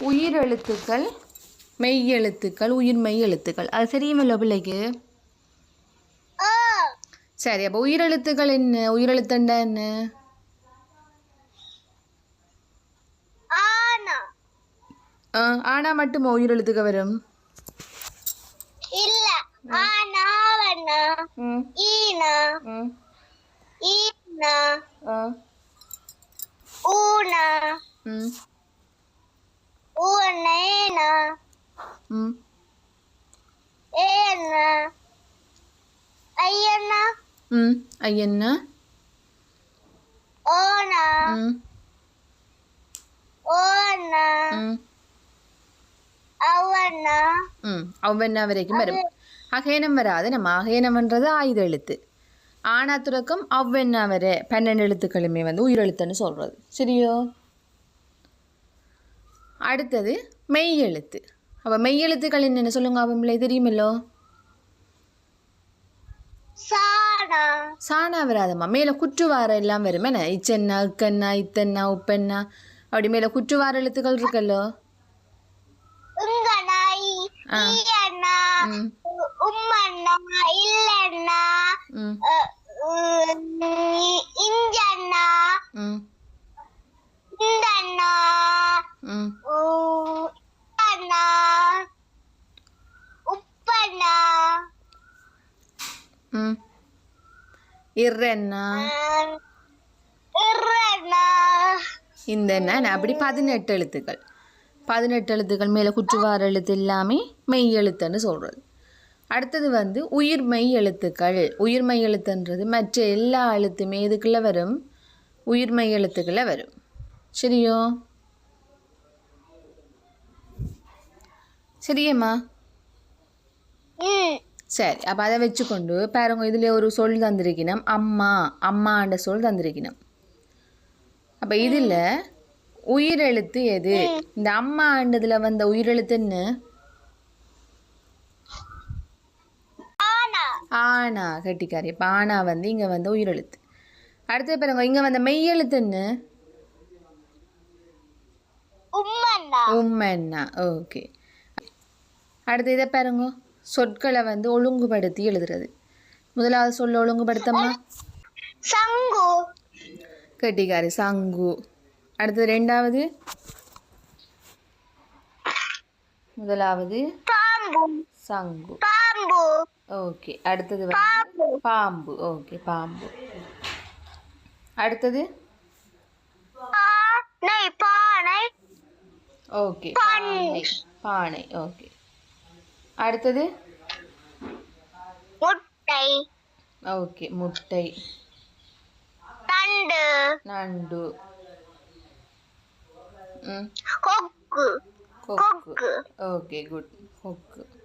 உயிர் எழுத்துக்கள் மெய் எழுத்துக்கள் உயிர் மெய் எழுத்துக்கள் அது தெரியுமில்ல பிள்ளைக்கு? சரி அப்போ உயிரெழுத்துக்கள் என்ன? உயிரெழுத்துண்டா என்ன? ஆனா. மட்டுமா உயிரெழுத்துக்க வரும்? இல்ல. ஆனா வண்ணா. ஈனா. ஈனா. ஆ. ஊனா ம் ஊனேனா ம். ஏனா ஐயனா ம். ஐயண்ணா. ஓனா. ம். ஓனா. ம். அவனா ம். அவ்வண்ணா வரைக்கும் வரும். அகேனம் வராது. நம்ம அகேனம்ன்றது ஆயுத எழுத்து. ஆனா துறக்கம் அவ்வெண்ணா வரை பன்னெண்டு எழுத்துக்களுமே வந்து உயிரெழுத்துன்னு சொல்கிறது சரியோ? அடுத்தது மெய் எழுத்து. அப்போ மெய் எழுத்துக்கள் என்னென்ன சொல்லுங்க அவங்களே தெரியுமில்லோ? சானா சாணா வராதம்மா. மேலே குற்றுவார எல்லாம் வரும். என்ன? இச்சென்னா இக்கண்ணா இத்தன்னா உப்பெண்ணா அப்படி மேலே குற்றுவார எழுத்துக்கள் இருக்கல்லோ? இல்லண்ணா ம் இஞ்சண்ணா ம் இந்தண்ணா ம் அண்ணா உப்பண்ணா ம் இறண்ணா இந்த என்ன? அப்படி பதினெட்டு எழுத்துக்கள். பதினெட்டு எழுத்துக்கள் மேலே குற்றுவார எழுத்து எல்லாமே மெய் எழுத்துன்னு சொல்கிறது அடுத்தது வந்து உயிர் மெய் எழுத்துக்கள். உயிர் மெய் எழுத்துன்றது மற்ற எல்லா எழுத்துமே இதுக்குள்ளே வரும்? உயிர் மெய் எழுத்துக்கள வரும். சரியோ? சரியம்மா? சரி அப்போ அதை வச்சுக்கொண்டு பாருங்க இதில் ஒரு சொல் தந்திருக்கணும். அம்மா அம்மான்ற சொல் தந்திருக்கணும். அப்போ இதில் உயிரெழுத்து எது? இந்த அம்மான்றதுல வந்த உயிரெழுத்துன்னு ஆனா. ஆனா கட்டிக்காரி. இப்போ ஆனா வந்து இங்கே வந்து உயிரெழுத்து. அடுத்து பாருங்க இங்கே வந்த மெய்யெழுத்துன்னு உம்மென்னா ஓகே. அடுத்து இதை பாருங்க. சொற்களை வந்து ஒழுங்குபடுத்தி எழுதுறது. முதலாவது சொல்ல ஒழுங்குபடுத்தம்மா? சங்கு. கட்டிக்காரி சங்கு. அடுத்தது ரெண்டாவது? முதலாவது? சங்கு. பாம்பு. ஓகே அடுத்தது வந்து பாம்பு. ஓகே பாம்பு. அடுத்தது? பானை பானை. ஓகே பானை. பானை ஓகே. அடுத்தது? முட்டை. ஓகே. முட்டை. நண்டு. கொக்கு. கொக்கு. கொக்கு. Okay good. கொக்கு.